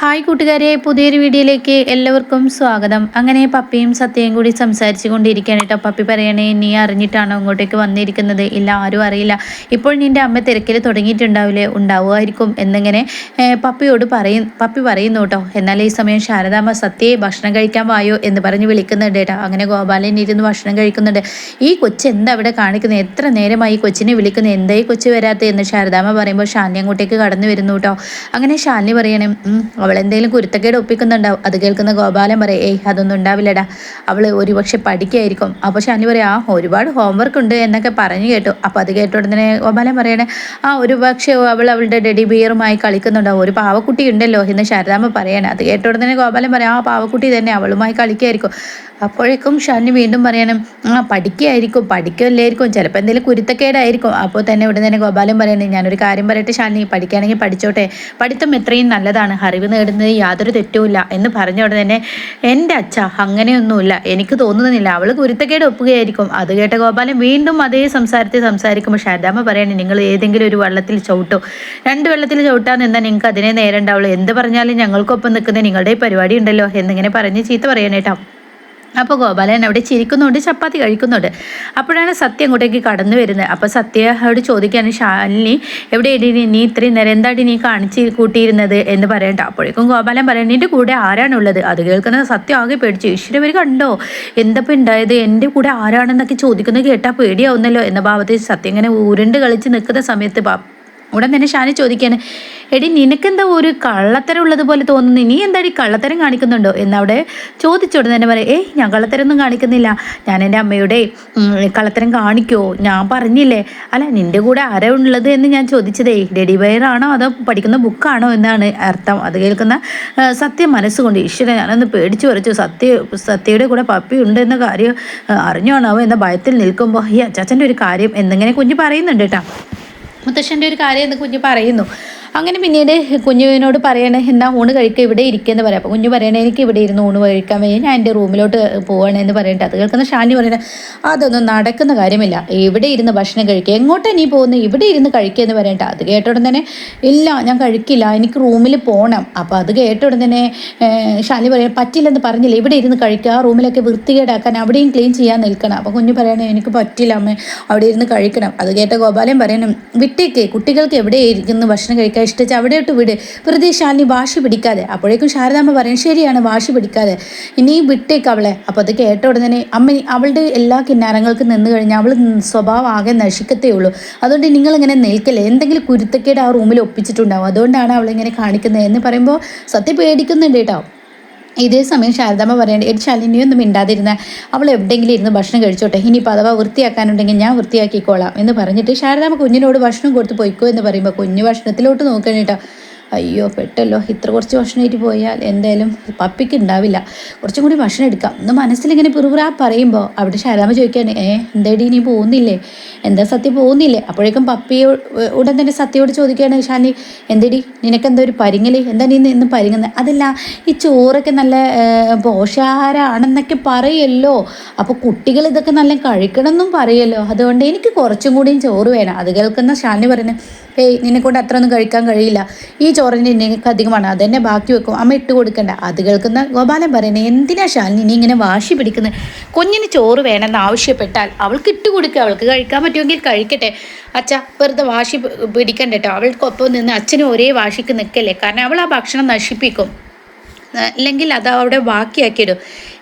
Hi കൂട്ടുകാരെ പുതിയൊരു വീഡിയോയിലേക്ക് എല്ലാവർക്കും സ്വാഗതം. അങ്ങനെ പപ്പിയും സത്യയും കൂടി സംസാരിച്ചു കൊണ്ടിരിക്കുകയാണ് കേട്ടോ. പപ്പി പറയണേ നീ അറിഞ്ഞിട്ടാണോ ഇങ്ങോട്ടേക്ക് വന്നിരിക്കുന്നത്? ഇല്ല ആരും അറിയില്ല. ഇപ്പോൾ നിന്റെ അമ്മ തിരക്കിൽ തുടങ്ങിയിട്ടുണ്ടാവില്ലേ? ഉണ്ടാവുമായിരിക്കും എന്നിങ്ങനെ പപ്പിയോട് പറയും പപ്പി പറയുന്നു കേട്ടോ. എന്നാൽ ഈ സമയം ശാരദാമ്മ സത്യയെ ഭക്ഷണം കഴിക്കാൻ വായോ? എന്ന് പറഞ്ഞ് വിളിക്കുന്നുണ്ട് കേട്ടോ. അങ്ങനെ ഗോപാലൻ ഇരുന്ന് ഭക്ഷണം കഴിക്കുന്നുണ്ട്. ഈ കൊച്ച് എന്താ അവിടെ കാണിക്കുന്നത്? എത്ര നേരമായി കൊച്ചിനെ വിളിക്കുന്നത്? എന്തായി കൊച്ചു വരാത്തത്? എന്ന് ശാരദാമ്മ പറയുമ്പോൾ ശാലിനി അങ്ങോട്ടേക്ക് കടന്നു വരുന്നു കേട്ടോ. അങ്ങനെ ശാലിനി പറയണേ അവൾ എന്തെങ്കിലും കുരുത്തക്കേട് ഒപ്പിക്കുന്നുണ്ടാവും അത് കേൾക്കുന്ന ഗോപാലൻ പറയും ഏയ് അതൊന്നും ഉണ്ടാവില്ലടാ. അവൾ ഒരുപക്ഷെ പഠിക്കായിരിക്കും. അപ്പോൾ ഷാനി പറയാം ആ ഒരുപാട് ഹോംവർക്ക് ഉണ്ട് എന്നൊക്കെ പറഞ്ഞു കേട്ടു. അപ്പോൾ അത് കേട്ട ഉടനെ ഗോപാലൻ പറയണേ ആ ഒരുപക്ഷെ അവൾ അവളുടെ ഡെഡി ബിയറുമായി കളിക്കുന്നുണ്ടാവും ഒരു പാവക്കുട്ടി ഉണ്ടല്ലോ എന്ന് ശാരദാമ്മ പറയണേ. അത് കേട്ട ഉടനെ ഗോപാലൻ പറയാം ആ പാവക്കുട്ടി തന്നെ അവളുമായി കളിക്കായിരിക്കും. അപ്പോഴേക്കും ഷാനി വീണ്ടും പറയണം ആ പഠിക്കുകയായിരിക്കും പഠിക്കല്ലായിരിക്കും. ചിലപ്പോൾ എന്തെങ്കിലും കുരുത്തക്കേടായിരിക്കും. അപ്പോൾ തന്നെ ഉടനെ തന്നെ ഗോപാലൻ പറയണേ ഞാനൊരു കാര്യം പറയട്ടെ ഷാനി പഠിക്കുകയാണെങ്കിൽ പഠിച്ചോട്ടെ. പഠിത്തം എത്രയും നല്ലതാണ്. അറിവ് നേടുന്നത് യാതൊരു തെറ്റുമില്ല എന്ന് പറഞ്ഞ ഉടനെ തന്നെ എന്റെ അച്ഛ അങ്ങനെയൊന്നുമില്ല. എനിക്ക് തോന്നുന്നില്ല. അവൾ കുരുത്തക്കേട് ഒപ്പുകയായിരിക്കും. അത് കേട്ട ഗോപാലൻ വീണ്ടും അതേ സംസാരത്തിൽ സംസാരിക്കുമ്പോൾ ഷാദാമ്മ പറയണേ നിങ്ങൾ ഏതെങ്കിലും ഒരു വള്ളത്തിൽ ചവിട്ടോ. രണ്ട് വെള്ളത്തിൽ ചവിട്ടാൻ നിന്നാൽ നിങ്ങൾക്ക് അതിനെ നേരണ്ടാവുള്ളൂ. എന്ത് പറഞ്ഞാലും ഞങ്ങൾക്കൊപ്പം നിൽക്കുന്ന നിങ്ങളുടെ പരിപാടി ഉണ്ടല്ലോ എന്നിങ്ങനെ പറഞ്ഞ് ചീത്ത പറയണേട്ടോ അപ്പോൾ ഗോപാലൻ അവിടെ ചിരിക്കുന്നുണ്ട് ചപ്പാത്തി കഴിക്കുന്നുണ്ട്. അപ്പോഴാണ് സത്യ അങ്ങോട്ടേക്ക് കടന്നു വരുന്നത്. അപ്പോൾ സത്യയോട് ചോദിക്കാണ് ശാലിനി എവിടെ നീ? ഇത്രയും നേരം എന്താടി നീ കാണിച്ച് കൂട്ടിയിരുന്നത്? എന്ന് പറയണ്ട. അപ്പോഴേക്കും ഗോപാലൻ പറയണം എന്റെ കൂടെ ആരാണുള്ളത്? അത് കേൾക്കുന്നത് സത്യം ആകെ പേടിച്ചു. ഈശ്വരവർ കണ്ടോ? എന്തപ്പോൾ ഉണ്ടായത് എന്റെ കൂടെ ആരാണെന്നൊക്കെ ചോദിക്കുന്നത് കേട്ടാൽ പേടിയാവുന്നല്ലോ. എന്ന ഭാവത്തിൽ സത്യം ഇങ്ങനെ ഉരുണ്ട് കളിച്ച് നിൽക്കുന്ന സമയത്ത് ഉടൻ തന്നെ ഷാനി ചോദിക്കാണ് എടി നിനക്കെന്താ ഒരു കള്ളത്തരം ഉള്ളതുപോലെ തോന്നുന്നു? നീ എന്താടി കള്ളത്തരം കാണിക്കുന്നുണ്ടോ? എന്നവിടെ ചോദിച്ചോട് തന്നെ പറയാം ഏയ് ഞാൻ കള്ളത്തരം ഒന്നും കാണിക്കുന്നില്ല. ഞാൻ എന്റെ അമ്മയുടെ കള്ളത്തരം കാണിക്കോ? ഞാൻ പറഞ്ഞില്ലേ? അല്ല നിന്റെ കൂടെ ആരാ ഉള്ളത്? എന്ന് ഞാൻ ചോദിച്ചതേ ഡെഡി വയറാണോ അതോ പഠിക്കുന്ന ബുക്കാണോ എന്നാണ് അർത്ഥം. അത് കേൾക്കുന്ന സത്യം മനസ്സുകൊണ്ട് ഈശ്വരൻ ഞാനൊന്ന് പേടിച്ചു വരച്ചു സത്യ സത്യയുടെ കൂടെ പപ്പി ഉണ്ട് എന്ന കാര്യം അറിഞ്ഞോണാവോ എന്ന ഭയത്തിൽ നിൽക്കുമ്പോൾ ഈ അച്ചാച്ചന്റെ ഒരു കാര്യം എന്നിങ്ങനെ കുഞ്ഞ് പറയുന്നുണ്ട് കേട്ടോ. മുത്തശ്ശന്റെ ഒരു കാര്യം എന്ന് കുഞ്ഞ് പറയുന്നു. അങ്ങനെ പിന്നീട് കുഞ്ഞുവിനോട് പറയണേ എന്നാ ഊണ് കഴിക്കുക ഇവിടെ ഇരിക്കുമെന്ന് പറയാം. അപ്പോൾ കുഞ്ഞു പറയണേ എനിക്ക് ഇവിടെ ഇരുന്ന് ഊണ് കഴിക്കാൻ വയ്യ. ഞാൻ എന്റെ റൂമിലോട്ട് പോകണേ എന്ന് പറയട്ടെ. അത് കേൾക്കുന്ന ഷാനി പറയണേ അതൊന്നും നടക്കുന്ന കാര്യമില്ല. ഇവിടെ ഇരുന്ന് ഭക്ഷണം കഴിക്കുക എങ്ങോട്ടാണ് നീ പോകുന്നത് ഇവിടെ ഇരുന്ന് കഴിക്കുക എന്ന് പറയട്ടെ. അത് കേട്ട ഉടൻ തന്നെ ഇല്ല ഞാൻ കഴിക്കില്ല. എനിക്ക് റൂമിൽ പോകണം അപ്പോൾ അത് കേട്ട ഉടൻ തന്നെ ഷാനി പറയാം പറ്റില്ലെന്ന് പറഞ്ഞില്ല? ഇവിടെ ഇരുന്ന് കഴിക്കുക ആ റൂമിലൊക്കെ വൃത്തികേടാക്കാൻ അവിടെയും ക്ലീൻ ചെയ്യാൻ നിൽക്കണം. അപ്പോൾ കുഞ്ഞു പറയണേ എനിക്ക് പറ്റില്ല അമ്മ. അവിടെ ഇരുന്ന് കഴിക്കണം. അത് കേട്ട ഗോപാലൻ പറയണം വിട്ടേക്ക്. കുട്ടികൾക്ക് എവിടെ ഇരിക്കുന്നു? ഭക്ഷണം കഴിക്കാൻ ഇഷ്ടിച്ച് അവിടെയോട്ട് വിട്. വെറുതെ ശാലിനി വാശി പിടിക്കാതെ. അപ്പോഴേക്കും ശാരദാമ്മ പറയും ശരിയാണ് വാശി പിടിക്കാതെ. ഇനിയും വിട്ടേക്ക് അവളെ. അപ്പോൾ അത് കേട്ട ഉടനെ അമ്മ അവളുടെ എല്ലാ കിന്നാരങ്ങൾക്കും നിന്ന് കഴിഞ്ഞാൽ അവൾ സ്വഭാവം ആകെ നശിക്കത്തേ ഉള്ളൂ. അതുകൊണ്ട് നിങ്ങളിങ്ങനെ നിൽക്കല്ലേ? എന്തെങ്കിലും കുരുത്തക്കേട് ആ റൂമിൽ ഒപ്പിച്ചിട്ടുണ്ടാവും. അതുകൊണ്ടാണ് അവളിങ്ങനെ കാണിക്കുന്നത് എന്ന് പറയുമ്പോൾ സത്യം പേടിക്കുന്നുണ്ട് കേട്ടോ. ഇതേ സമയം ശാരദാമ്മ പറയേണ്ടത് എടി ശാലിനി ഒന്നും മിണ്ടാതിരുന്ന. അവൾ എവിടെയെങ്കിലും ഇരുന്ന് ഭക്ഷണം കഴിച്ചോട്ടെ. ഇനിയിപ്പോൾ അഥവാ വൃത്തിയാക്കാനുണ്ടെങ്കിൽ ഞാൻ വൃത്തിയാക്കിക്കോളാം എന്ന് പറഞ്ഞിട്ട് ശാരദാമ്മ കുഞ്ഞിനോട് ഭക്ഷണം കൊടുത്ത് പോയിക്കോ എന്ന് പറയുമ്പോൾ കുഞ്ഞ് ഭക്ഷണത്തിലോട്ട് നോക്കണേട്ടോ അയ്യോ പെട്ടല്ലോ. ഇത്ര കുറച്ച് ഭക്ഷണമായിട്ട് പോയാൽ എന്തായാലും പപ്പിക്ക് ഉണ്ടാവില്ല. കുറച്ചും കൂടി ഭക്ഷണം എടുക്കാം. ഒന്ന് മനസ്സിലിങ്ങനെ പിറുപിറാ പറയുമ്പോൾ അവിടെ ശാരാമ ചോദിക്കാണ് ഏ എന്താടി നീ പോകുന്നില്ലേ? എന്താ സത്യം പോകുന്നില്ലേ? അപ്പോഴേക്കും പപ്പിയോ ഉടൻ തന്നെ സത്യയോട് ചോദിക്കുകയാണ് ഷാനി എന്തേടി നിനക്കെന്താ ഒരു പരിങ്ങൽ? എന്താ നീ ഇന്ന് പരിങ്ങുന്നത് അതല്ല ഈ ചോറൊക്കെ നല്ല പോഷാഹാരമാണെന്നൊക്കെ പറയല്ലോ. അപ്പോൾ കുട്ടികൾ ഇതൊക്കെ നല്ല കഴിക്കണം എന്നും പറയല്ലോ. അതുകൊണ്ട് എനിക്ക് കുറച്ചും കൂടിയും ചോറ് വേണം. അത് കേൾക്കുന്ന ഷാനി പറയുന്നത് ഏയ് നിന്നെ കൊണ്ട് അത്ര ഒന്നും കഴിക്കാൻ കഴിയില്ല. ഈ ചോറിന്റെ നിനക്ക് അധികമാണ്. അതെന്നെ ബാക്കി വെക്കും. അമ്മ ഇട്ട് കൊടുക്കണ്ട. അത് കേൾക്കുന്ന ഗോപാലൻ പറയുന്നത് എന്തിനാ ശാലിനി നീ ഇങ്ങനെ വാശി പിടിക്കുന്നത് കുഞ്ഞിന് ചോറ് വേണമെന്ന് ആവശ്യപ്പെട്ടാൽ അവൾക്ക് ഇട്ട് കൊടുക്കുക അവൾക്ക് കഴിക്കാൻ പറ്റുമെങ്കിൽ കഴിക്കട്ടെ. അച്ഛ വെറുതെ വാശി പിടിക്കണ്ട കേട്ടോ അവൾക്കൊപ്പം നിന്ന് അച്ഛനും ഒരേ വാശിക്ക് നിൽക്കല്ലേ? കാരണം അവൾ ആ ഭക്ഷണം നശിപ്പിക്കും. അല്ലെങ്കിൽ അത് അവിടെ ബാക്കിയാക്കിയിടും.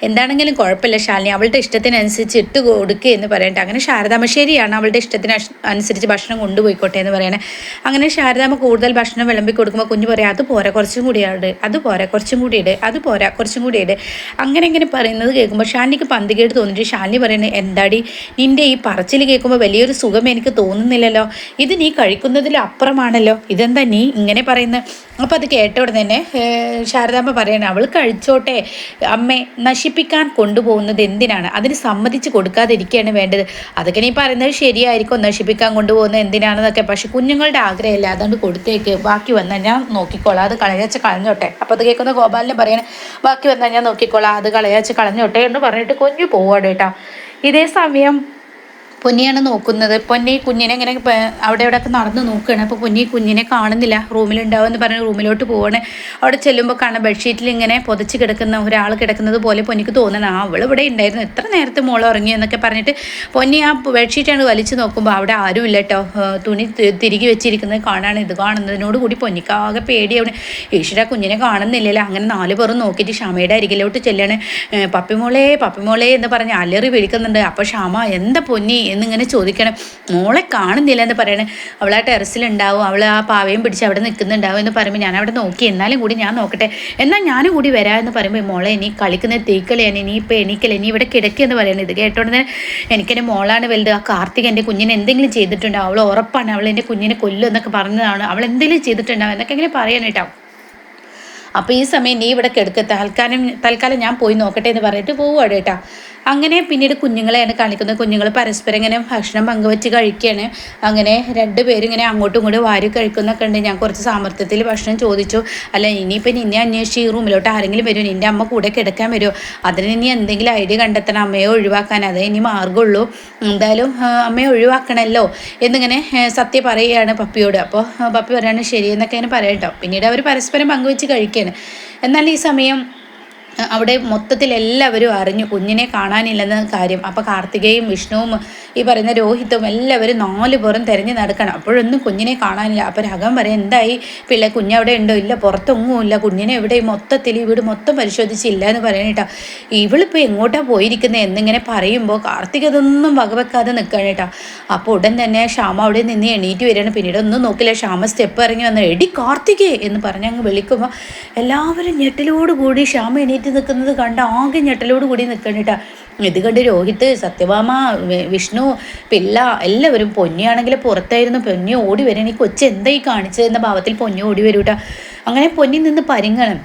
എന്താണെങ്കിലും കുഴപ്പമില്ല ശാലിനി. അവളുടെ ഇഷ്ടത്തിനനുസരിച്ച് ഇട്ട് കൊടുക്കുക എന്ന് പറയട്ടെ. അങ്ങനെ ശാരദാമ്മ ശരിയാണ് അവളുടെ ഇഷ്ടത്തിന് അനുസരിച്ച് ഭക്ഷണം കൊണ്ടുപോയിക്കോട്ടെ എന്ന് പറയണേ. അങ്ങനെ ശാരദാമ്മ കൂടുതൽ ഭക്ഷണം വിളമ്പി കൊടുക്കുമ്പോൾ കുഞ്ഞു പറയാം അത് പോരാ കുറച്ചും കൂടി ഇട്. അത് പോരാ കുറച്ചും കൂടി ഇട്. അത് പോരാ കുറച്ചും കൂടി ഇട്. അങ്ങനെ ഇങ്ങനെ പറയുന്നത് കേൾക്കുമ്പോൾ ഷാനിക്ക് പന്തികേട് തോന്നിയിട്ട് ശാലിനി പറയുന്നത് എന്താടി നിന്റെ ഈ പറച്ചിൽ കേൾക്കുമ്പോൾ വലിയൊരു സുഖം എനിക്ക് തോന്നുന്നില്ലല്ലോ. ഇത് നീ കഴിക്കുന്നതിലപ്പുറമാണല്ലോ ഇതെന്താ നീ ഇങ്ങനെ പറയുന്നത് അപ്പോൾ അത് കേട്ട ഉടനെ തന്നെ ശാരദാമ്മ പറയണേ അവൾ കഴിച്ചോട്ടെ. അമ്മേ നശിപ്പിക്കാൻ കൊണ്ടുപോകുന്നത് എന്തിനാണ്? അതിന് സമ്മതിച്ച് കൊടുക്കാതിരിക്കുകയാണ് വേണ്ടത്. അതൊക്കെ നീ പറയുന്നത് ശരിയായിരിക്കും. നശിപ്പിക്കാൻ കൊണ്ടുപോകുന്നത് എന്തിനാണെന്നൊക്കെ. പക്ഷെ കുഞ്ഞുങ്ങളുടെ ആഗ്രഹമില്ല? അതുകൊണ്ട് കൊടുത്തേക്ക്. ബാക്കി വന്നാൽ ഞാൻ നോക്കിക്കോളാം. അത് കളയാച്ച് കളഞ്ഞോട്ടെ. അപ്പോൾ അത് കേൾക്കുന്ന ഗോപാലിനെ പറയണേ ബാക്കി വന്നാൽ ഞാൻ നോക്കിക്കോളാം. അത് കളയാച്ച് കളഞ്ഞോട്ടെ എന്ന് പറഞ്ഞിട്ട് കുഞ്ഞു പോവാടേട്ടാ ഇതേ സമയം പൊന്നിയാണ് നോക്കുന്നത്. പൊന്നി കുഞ്ഞിനെ ഇങ്ങനെ അവിടെ ഇവിടെയൊക്കെ നടന്ന് നോക്കുകയാണ്. അപ്പോൾ പൊന്നി കുഞ്ഞിനെ കാണുന്നില്ല. റൂമിലുണ്ടാവും എന്ന് പറഞ്ഞ് റൂമിലോട്ട് പോവാണ്. അവിടെ ചെല്ലുമ്പോൾ കാണാം ബെഡ്ഷീറ്റിൽ ഇങ്ങനെ പൊതച്ച് കിടക്കുന്ന ഒരാൾ കിടക്കുന്നത് പോലെ പൊന്നിക്ക് തോന്നണം. ആ അവൾ ഇവിടെ ഉണ്ടായിരുന്നു. എത്ര നേരത്തെ മോൾ ഉറങ്ങി എന്നൊക്കെ പറഞ്ഞിട്ട് പൊന്നി ആ ബെഡ്ഷീറ്റാണ് വലിച്ചു നോക്കുമ്പോൾ അവിടെ ആരുമില്ല കേട്ടോ തുണി തിരികെ വെച്ചിരിക്കുന്നത് കാണാണ്. ഇത് കാണുന്നതിനോട് കൂടി പൊന്നിക്ക് ആകെ പേടിയാണ്. ഈശ്വര കുഞ്ഞിനെ കാണുന്നില്ലല്ലോ. അങ്ങനെ നാല് പേറും നോക്കിയിട്ട് ക്ഷമയുടെ അരികിലോട്ട് ചെല്ലാണ്. പപ്പിമോളെ പപ്പിമോളെ എന്ന് പറഞ്ഞ് അലറി വിളിക്കുന്നുണ്ട്. അപ്പോൾ ക്ഷമ എന്താ പൊന്നി? എന്നിങ്ങനെ ചോദിക്കണം. മോളെ കാണുന്നില്ല എന്ന് പറയണേ. അവൾ ആ ടെറസിലുണ്ടാവും. അവൾ ആ പാവയും പിടിച്ച് അവിടെ നിൽക്കുന്നുണ്ടാവും എന്ന് പറയുമ്പോൾ ഞാൻ അവിടെ നോക്കി. എന്നാലും കൂടി ഞാൻ നോക്കട്ടെ. എന്നാൽ ഞാനും കൂടി വരാം എന്ന് പറയുമ്പോൾ മോളെ ഇനി കളിക്കുന്ന തീക്കളിയാണ് ഇനി ഇപ്പോൾ എണീക്കല ഇനി ഇവിടെ കിടക്കുകയെന്ന് പറയുന്നത് ഇത് കേട്ടോണ്ട് എനിക്കെന്റെ മോളാണ് വലുത്. ആ കാർത്തിക് എന്റെ കുഞ്ഞിനെ എന്തെങ്കിലും ചെയ്തിട്ടുണ്ടാവും അവൾ ഉറപ്പാണ്. അവൾ എന്റെ കുഞ്ഞിനെ കൊല്ലും എന്നൊക്കെ പറഞ്ഞതാണ്. അവൾ എന്തെങ്കിലും ചെയ്തിട്ടുണ്ടാവും എന്നൊക്കെ ഇങ്ങനെ പറയാനായിട്ടാവും അപ്പോൾ ഈ സമയം നീ ഇവിടെ കിടക്കുക തൽക്കാലം തൽക്കാലം ഞാൻ പോയി നോക്കട്ടെ എന്ന് പറഞ്ഞിട്ട് പോവുകയാണ് കേട്ടോ. അങ്ങനെ പിന്നീട് കുഞ്ഞുങ്ങളെയാണ് കാണിക്കുന്നത്. കുഞ്ഞുങ്ങൾ പരസ്പരം ഇങ്ങനെ ഭക്ഷണം പങ്കുവെച്ച് കഴിക്കുകയാണ്. അങ്ങനെ രണ്ട് ഇങ്ങനെ അങ്ങോട്ടും ഇങ്ങോട്ടും വാരി കഴിക്കുന്നൊക്കെ ഉണ്ട്. ഞാൻ കുറച്ച് സാമർത്ഥ്യത്തിൽ ഭക്ഷണം ചോദിച്ചു. അല്ല ഇനിയിപ്പോൾ നിന്നെ അന്വേഷിച്ച് ഈ റൂമിലോട്ട് ആരെങ്കിലും വരും നിന്റെ അമ്മ കൂടെ കിടക്കാൻ വരുമോ? അതിന് ഇനി എന്തെങ്കിലും ഐഡിയ കണ്ടെത്തണം. അമ്മയെ ഒഴിവാക്കാൻ. അതേ ഇനി മാർഗമുള്ളൂ എന്തായാലും അമ്മയെ ഒഴിവാക്കണമല്ലോ എന്നിങ്ങനെ സത്യ പറയുകയാണ് പപ്പിയോട്. അപ്പോൾ പപ്പി പറയാണ് ശരിയെന്നൊക്കെ ഇങ്ങനെ പറയട്ടോ. പിന്നീട് അവർ പരസ്പരം പങ്കുവെച്ച് കഴിക്കുകയാണ്. എന്നാൽ ഈ സമയം അവിടെ മൊത്തത്തിൽ എല്ലാവരും അറിഞ്ഞു. കുഞ്ഞിനെ കാണാനില്ലെന്ന കാര്യം. അപ്പോൾ കാർത്തികയും വിഷ്ണുവും ഈ പറയുന്ന രോഹിതവും എല്ലാവരും നാല് പുറം തിരഞ്ഞു നടക്കണം. അപ്പോഴൊന്നും കുഞ്ഞിനെ കാണാനില്ല. അപ്പോൾ രകം പറയാം എന്തായി? പിള്ളേ കുഞ്ഞവിടെ ഉണ്ടോ? ഇല്ല പുറത്തൊന്നും ഇല്ല. കുഞ്ഞിനെ എവിടെ? മൊത്തത്തിൽ വീട് മൊത്തം പരിശോധിച്ചില്ല എന്ന് പറയണേട്ടാ ഇവളിപ്പോൾ എങ്ങോട്ടാണ് പോയിരിക്കുന്നത് എന്നിങ്ങനെ പറയുമ്പോൾ കാർത്തിക അതൊന്നും വകവെക്കാതെ നിൽക്കുകയാണ് കേട്ടോ. അപ്പോൾ ഉടൻ തന്നെ ക്ഷാമ അവിടെ നിന്ന് എണീറ്റ് വരികയാണ്. പിന്നീട് ഒന്നും നോക്കില്ല. ക്ഷാമ സ്റ്റെപ്പ് ഇറങ്ങി വന്ന് എടി കാർത്തികേ എന്ന് പറഞ്ഞ് അങ്ങ് വിളിക്കുമ്പോൾ എല്ലാവരും ഞെട്ടിലോട് കൂടി ശ്യാമ എണീറ്റ് നിൽക്കുന്നത് കണ്ട് ആകെ ഞെട്ടലോട് കൂടി നിൽക്കണിട്ടാ ഇത് കണ്ട് രോഹിത് സത്യഭാമ വിഷ്ണു പിള്ള എല്ലാവരും പൊന്നിയാണെങ്കിൽ പുറത്തായിരുന്നു. പൊന്നി ഓടി വരണം ഈ കൊച്ചെന്തായി കാണിച്ചതെന്ന ഭാവത്തിൽ പൊന്നി ഓടി വരൂട്ടാ അങ്ങനെ പൊന്നി നിന്ന് പരിങ്ങണം.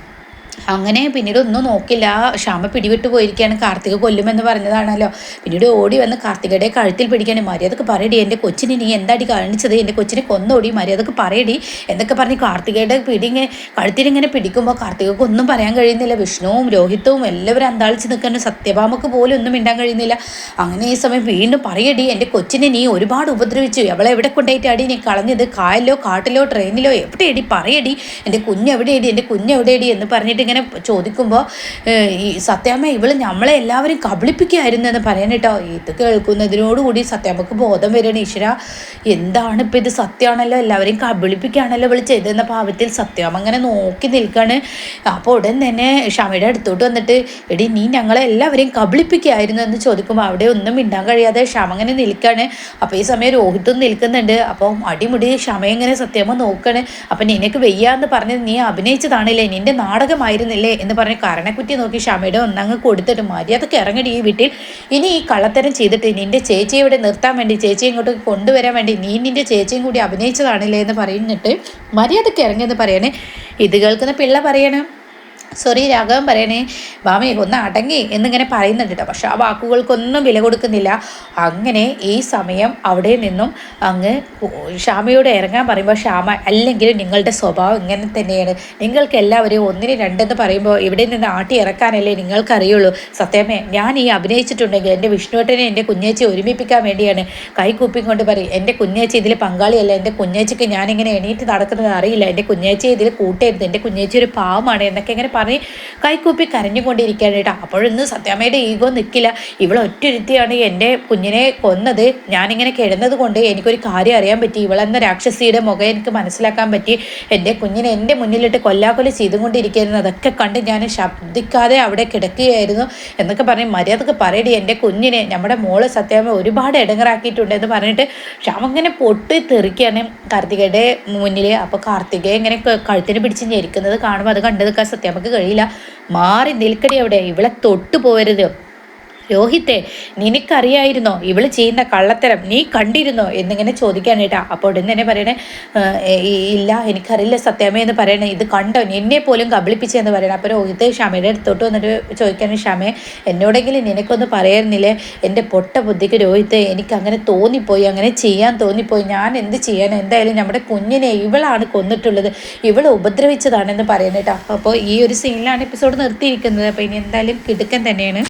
അങ്ങനെ പിന്നീട് ഒന്നും നോക്കില്ല. ക്ഷമ പിടിവിട്ട് പോയിരിക്കുകയാണ്. കാർത്തിക കൊല്ലുമെന്ന് പറഞ്ഞതാണല്ലോ. പിന്നീട് ഓടി വന്ന് കാർത്തികയുടെ കഴുത്തിൽ പിടിക്കാണ് മര്യാദയ്ക്ക് പറയടി എന്റെ കൊച്ചിനെ നീ എന്താടി കാണിച്ചത്? എന്റെ കൊച്ചിനെ കൊന്നോടി മര്യാദയ്ക്ക് പറയടി എന്നൊക്കെ പറഞ്ഞ് കാർത്തികയുടെ പിടിങ്ങെ കഴുത്തിലിങ്ങനെ പിടിക്കുമ്പോൾ കാർത്തികക്ക് ഒന്നും പറയാൻ കഴിയുന്നില്ല. വിഷ്ണുവും രോഹിതവും എല്ലാവരും അന്താളിച്ച് നിൽക്കുന്ന സത്യഭാമക്ക് പോലും ഒന്നും മിണ്ടാൻ കഴിയുന്നില്ല. അങ്ങനെ ഈ സമയം വീണ്ടും പറയടി എന്റെ കൊച്ചിനെ നീ ഒരുപാട് ഉപദ്രവിച്ചു. അവളെ എവിടെ കൊണ്ടുപോയിട്ടാടി നീ കളഞ്ഞത്? കായലിലോ കാട്ടിലോ ട്രെയിനിലോ എവിടെയടി? പറയടി എന്റെ കുഞ്ഞെവിടെയടി എന്റെ കുഞ്ഞെവിടെയടി എന്ന് പറഞ്ഞിട്ട് ഇങ്ങനെ ചോദിക്കുമ്പോൾ ഈ സത്യാമ്മ ഇവൾ നമ്മളെ എല്ലാവരും കബളിപ്പിക്കുകയായിരുന്നു എന്ന് പറയാൻ കേട്ടോ. ഇത് കേൾക്കുന്നതിനോടുകൂടി സത്യാമ്മക്ക് ബോധം വരികയാണ്. ഈശ്വര എന്താണ് ഇപ്പം ഇത് സത്യമാണല്ലോ എല്ലാവരെയും കബളിപ്പിക്കുകയാണല്ലോ ഇവൾ ചെയ്തെന്ന ഭാവത്തിൽ സത്യാമ്മ അങ്ങനെ നോക്കി നിൽക്കുകയാണ് അപ്പോൾ ഉടൻ തന്നെ ഷമയുടെ അടുത്തോട്ട് വന്നിട്ട് എടി നീ ഞങ്ങളെ എല്ലാവരെയും കബളിപ്പിക്കുകയായിരുന്നു എന്ന് ചോദിക്കുമ്പോൾ അവിടെ ഒന്നും മിണ്ടാൻ കഴിയാതെ ക്ഷമ അങ്ങനെ നിൽക്കുകയാണ് അപ്പോൾ ഈ സമയം രോഹിത്തും നിൽക്കുന്നുണ്ട്. അപ്പോൾ അടിമുടി ക്ഷമ ഇങ്ങനെ സത്യാമ്മ നോക്കുകയാണ് അപ്പം നിനക്ക് വെയ്യാന്ന് പറഞ്ഞത് നീ അഭിനയിച്ചതാണല്ലേ? നിന്റെ നാടകമായിരുന്നു ആയിരുന്നില്ലേ എന്ന് പറഞ്ഞ് കരണക്കുറ്റി നോക്കി ഷമയുടെ ഒന്നങ്ങ് കൊടുത്തിട്ട് മര്യാദയ്ക്ക് ഇറങ്ങിയിട്ട് ഈ വീട്ടിൽ. ഇനി ഈ കള്ളത്തരം ചെയ്തിട്ട് നിന്റെ ചേച്ചിയെ ഇവിടെ നിർത്താൻ വേണ്ടി ചേച്ചിയെ ഇങ്ങോട്ട് കൊണ്ടുവരാൻ വേണ്ടി നീ നിന്റെ ചേച്ചിയും കൂടി അഭിനയിച്ചതാണല്ലേ എന്ന് പറഞ്ഞിട്ട് മര്യാദയ്ക്ക് ഇറങ്ങിയെന്ന് പറയണേ. ഇത് കേൾക്കുന്ന പിള്ള പറയണം. സോറി രാഘവൻ പറയണേ ഭാമി ഒന്ന് അടങ്ങി എന്നിങ്ങനെ പറയുന്നുണ്ട് കേട്ടോ പക്ഷെ ആ വാക്കുകൾക്കൊന്നും വില കൊടുക്കുന്നില്ല. അങ്ങനെ ഈ സമയം അവിടെ നിന്നും അങ്ങ് ഷാമയോട് ഇറങ്ങാൻ പറയുമ്പോൾ ഷാമ അല്ലെങ്കിലും നിങ്ങളുടെ സ്വഭാവം ഇങ്ങനെ തന്നെയാണ്. നിങ്ങൾക്ക് എല്ലാവരെയും ഒന്നിന് രണ്ടെന്ന് പറയുമ്പോൾ ഇവിടെ നിന്ന് ആട്ടി ഇറക്കാനല്ലേ നിങ്ങൾക്കറിയുള്ളൂ. സത്യമേ ഞാൻ ഈ അഭിനയിച്ചിട്ടുണ്ടെങ്കിൽ എന്റെ വിഷ്ണുവേട്ടനെ എന്റെ കുഞ്ഞേച്ചി ഒരുമിപ്പിക്കാൻ വേണ്ടിയാണ്. കൈ കൂപ്പിക്കൊണ്ട് പറയും എന്റെ കുഞ്ഞേച്ചി ഇതിൽ പങ്കാളിയല്ല. എന്റെ കുഞ്ഞേച്ചിക്ക് ഞാനിങ്ങനെ എണീറ്റ് നടക്കുന്നത് അറിയില്ല. എന്റെ കുഞ്ഞേച്ചി ഇതിൽ കൂട്ടരുത്. എന്റെ കുഞ്ഞേച്ചി ഒരു പാവമാണ് എന്നൊക്കെ ഇങ്ങനെ പറഞ്ഞ് കൈക്കൂപ്പി കരഞ്ഞുകൊണ്ടിരിക്കുകയാണ് കേട്ടോ. അപ്പോഴൊന്നും സത്യാമ്മയുടെ ഈഗോ നിൽക്കില്ല. ഇവൾ ഒറ്റൊരുത്തിയാണ് എന്റെ കുഞ്ഞിനെ കൊന്നത്. ഞാനിങ്ങനെ കിടന്നത് കൊണ്ട് എനിക്കൊരു കാര്യം അറിയാൻ പറ്റി. ഇവളെന്ന രാക്ഷസിയുടെ മുഖം എനിക്ക് മനസ്സിലാക്കാൻ പറ്റി. എന്റെ കുഞ്ഞിനെ എന്റെ മുന്നിലിട്ട് കൊല്ലാക്കൊല ചെയ്തുകൊണ്ടിരിക്കുന്നത് അതൊക്കെ കണ്ട് ഞാൻ ശബ്ദിക്കാതെ അവിടെ കിടക്കുകയായിരുന്നു എന്നൊക്കെ പറഞ്ഞ് മര്യാദയ്ക്ക് പറയടി എന്റെ കുഞ്ഞിനെ. നമ്മുടെ മോൾ സത്യാമ്മ ഒരുപാട് ഇടങ്ങറാക്കിയിട്ടുണ്ട് എന്ന് പറഞ്ഞിട്ട് ക്ഷമങ്ങനെ പൊട്ടി തെറിക്കുകയാണ് കാർത്തികയുടെ മുന്നിൽ അപ്പോൾ കാർത്തികയെ ഇങ്ങനെ കഴുത്തിന് പിടിച്ച് ഞെരിക്കുന്നത് കാണുമ്പോൾ അത് കണ്ടത് സത്യാമ്മക്ക് കഴിയില്ല. മാറി നിൽക്കടി അവിടെ. ഇവളെ തൊട്ടു പോകരുത് രോഹിത്തെ നിനക്കറിയായിരുന്നോ ഇവൾ ചെയ്യുന്ന കള്ളത്തരം? നീ കണ്ടിരുന്നോ? എന്നിങ്ങനെ ചോദിക്കാനായിട്ടാ അപ്പോൾ ഉടൻ തന്നെ പറയണേ ഇല്ല എനിക്കറിയില്ല സത്യാമ്മ എന്ന് പറയണേ. ഇത് കണ്ടോ? എന്നെ പോലും കബളിപ്പിച്ചെന്ന് പറയണേ. അപ്പോൾ രോഹിത്ത് ക്ഷമയുടെ അടുത്തോട്ട് വന്നിട്ട് ചോദിക്കാനും ഷമേ എന്നോടെങ്കിലും നിനക്കൊന്ന് പറയായിരുന്നില്ലേ? എന്റെ പൊട്ട ബുദ്ധിക്ക് രോഹിത്ത് എനിക്ക് അങ്ങനെ തോന്നിപ്പോയി അങ്ങനെ ചെയ്യാൻ തോന്നിപ്പോയി. ഞാൻ എന്ത് ചെയ്യാൻ എന്തായാലും നമ്മുടെ കുഞ്ഞിനെ ഇവളാണ് കൊന്നിട്ടുള്ളത്. ഇവൾ ഉപദ്രവിച്ചതാണെന്ന് പറയുന്നേട്ടാ അപ്പോൾ ഈ ഒരു സീനിലാണ് എപ്പിസോഡ് നിർത്തിയിരിക്കുന്നത്. അപ്പോൾ ഇനി എന്തായാലും കിടുക്കൻ തന്നെയാണ്.